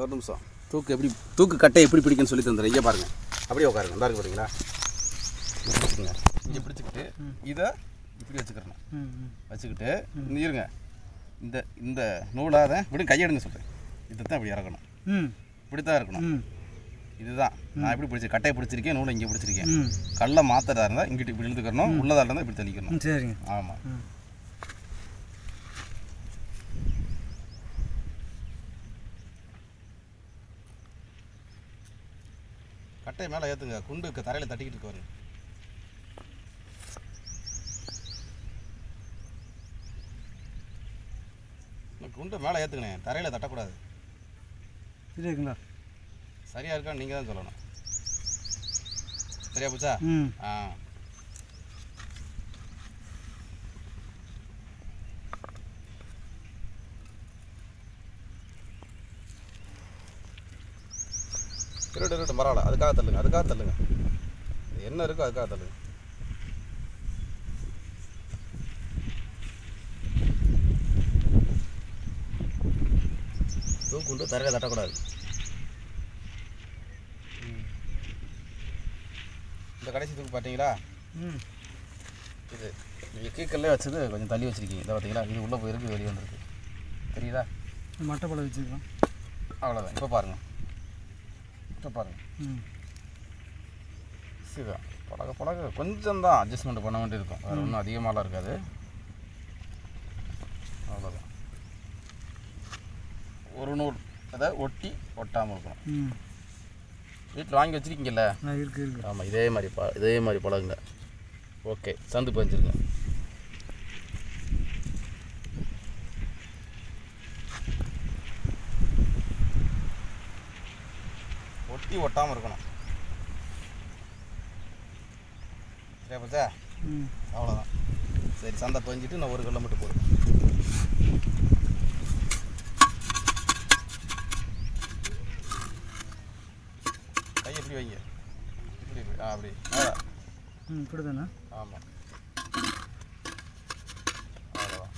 ஒரு நிமிஷம். தூக்கு எப்படி தூக்கு கட்டை எப்படி பிடிக்குன்னு சொல்லி தந்துடுறேன். இங்கே பாருங்கள் அப்படியே உட்காருங்க. நல்லா இருக்கு பார்த்தீங்களா இங்க பிடிச்சிக்கங்க இங்கே பிடிச்சிக்கிட்டு இதை இப்படி வச்சுக்கிறணும். வச்சுக்கிட்டு இங்க இருங்க. இந்த இந்த நூலாக இப்படி கையெடுங்க சொல்கிறேன் இதை தான் இப்படி இறக்கணும். ம். இப்படி தான் இருக்கணும் இதுதான். நான் எப்படி பிடிச்சி கட்டையை பிடிச்சிருக்கேன் நூலை இங்கே பிடிச்சிருக்கேன். கல்லை மாத்திரதா இருந்தால் இங்கிட்டு இப்படி இழுத்துக்கிறணும் உள்ளதா இருந்தால் இப்படி தெளிக்கணும். சரிங்க. ஆமாம் கட்டையை மேலே ஏற்றுங்க குண்டு தரையில் தட்டிக்கிட்டு இருக்கு பாருங்க. இந்த குண்டை மேலே ஏற்றுங்கண்ணே தரையில் தட்டக்கூடாது. சரிங்களா? சரியா இருக்கான்னு நீங்கள் தான் சொல்லணும். சரியா போச்சா? ஆ. இருட்டு இருட்டு பரவாயில்ல அதுக்காக தள்ளுங்க அதுக்காக தள்ளுங்க. என்ன இருக்கோ அதுக்காக தள்ளுங்க. தூக்குண்டு தரையில் தட்டக்கூடாது. இந்த கடைசி தூக்கு பார்த்தீங்களா? ம். இது நீங்கள் கீக்கல்லே வச்சது கொஞ்சம் தள்ளி வச்சிருக்கீங்க. இதை பார்த்தீங்களா? இது உள்ளே போயிருக்கு வெளியே வந்திருக்கு. தெரியுதா? மட்டைப்பழம் வச்சுக்கலாம் அவ்வளோதான் இப்போ பாருங்கள் இப்போ பாருங்கள் இதுதான் பழக பழக கொஞ்சம் தான் அட்ஜஸ்ட்மெண்ட் பண்ண வேண்டியிருக்கும் வேறு ஒன்றும் அதிகமாகலாம் இருக்காது. அவ்வளோதான் ஒரு நூல் அதை ஒட்டி ஒட்டாமல் இருக்கணும். வீட்டில் வாங்கி வச்சிருக்கீங்கல்ல? இருக்கு ஆமாம் இதே மாதிரி ப இதே மாதிரி பழகுங்க ஓகே சந்து பதிஞ்சிருங்க. ஒட்டி ஒட்டாமல் இருக்கணும். சரியா போச்சா? அவ்வளோதான் சரி சந்தை பதிஞ்சிட்டு நான் ஒரு கல்லை மட்டும் போடுறேன் கை எப்படி வைங்க? இப்படி ஆ அப்படி. ம் இப்படி தானே ஆமாம் அவ்வளோதான்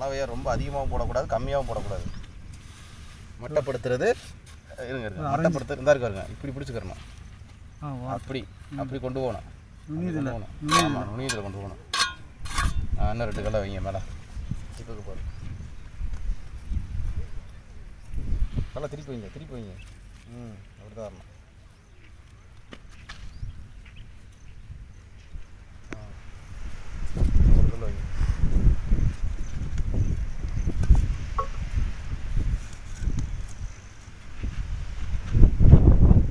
கலவையை ரொம்ப அதிகமாகவும் போடக்கூடாது கம்மியாகவும் போடக்கூடாது. மட்டப்படுத்துறது இருங்க இருங்க மட்டப்படுத்து இருந்தா இருக்காருங்க இப்படி பிடிச்சிக்கிறணும். அப்படி அப்படி கொண்டு போகணும். நுனியதில் ஆமாம் நுனியத்தில். கொண்டு போகணும். இன்னும் ரெண்டு கல்லை வைங்க மேலே. இப்போக்கு போகிறேன் நல்லா திருப்பி வைங்க திருப்பி வைங்க. ம் அப்படி தான் வரணும் ஆ. ஒரு கல் வைங்க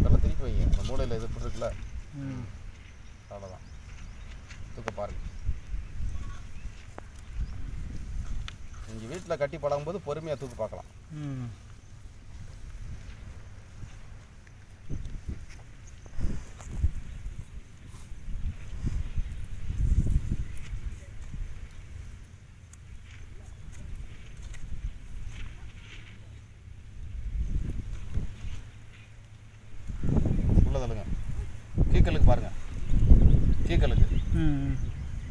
நல்லா திருப்பி வைங்க அந்த மூலையில் இது இப்படி இருக்குல்ல ம் அவ்வளோதான் தூக்க பாருங்க நீங்கள் வீட்டில் கட்டி பழகும்போது பொறுமையாக தூக்கு பார்க்கலாம். ம். உள்ள தள்ளுங்க. கீக்கலுக்கு பாருங்க. கீக்கலுக்கு.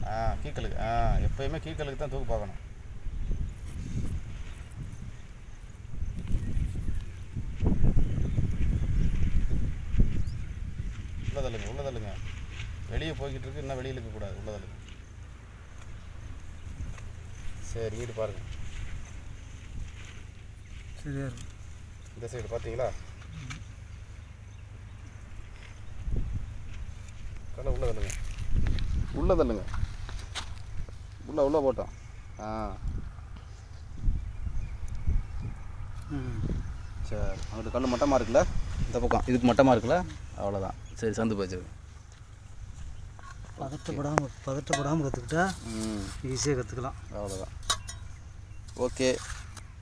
ஆ கீக்கலுக்கு. ஆ எப்பயுமே கீக்கலுக்கு தான் தூக்கு பார்க்கணும். உள்ள தள்ளுங்க உள்ள தள்ளுங்க வெளியே போய்கிட்டு இருக்கு இன்னும் வெளியில் இருக்கக்கூடாது உள்ள தள்ளுங்க சரி வீடு பாருங்க. சரியா இந்த சைடு பார்த்தீங்களா கடை உள்ள தள்ளுங்க. உள்ள தள்ளுங்க. உள்ள உள்ள போட்டோம். ஆ. சரி அங்கிட்டு கல் மட்டமாக இருக்குல்ல இந்த பக்கம். இதுக்கு மட்டமாக இருக்குல்ல அவ்வளோதான் சரி சந்து போச்சு பதட்டப்படாமல் பதட்டப்படாமல் கற்றுக்கிட்டா ஈஸியாக கற்றுக்கலாம் அவ்வளோதான் ஓகே.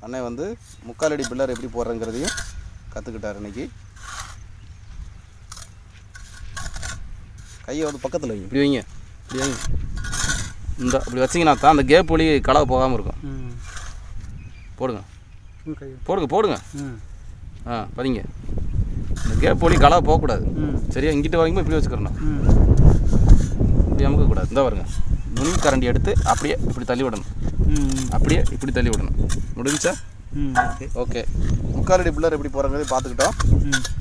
அண்ணன் வந்து முக்கால் அடி பில்லர் எப்படி போடுறங்கிறதையும் கற்றுக்கிட்டார் இன்னைக்கு. கையை வந்து பக்கத்தில் வைங்க. இப்படி வைங்க. இப்படி வைங்க. இந்த அப்படி வச்சிங்கன்னா தான் அந்த கேப் வழி கலவை போகாமல் இருக்கும். போடுங்க. ம், கை போடுங்க போடுங்க. ம். ஆ பதிங்க. கேப் வழி கலா போகக்கூடாது. சரியா? இங்கிட்டு வாங்கிப்போ இப்படி வச்சுக்கிறணும். இப்படி அமுக்கக்கூடாது. இந்த பாருங்க. நுனி கரண்டி எடுத்து அப்படியே இப்படி தள்ளி விடணும். ம். அப்படியே இப்படி தள்ளி விடணும். முடிஞ்சா? ம். ஓகே. ஓகே முக்கால் அடி பிள்ளர் எப்படி போகிறங்கிறது பார்த்துக்கிட்டோம். ம்.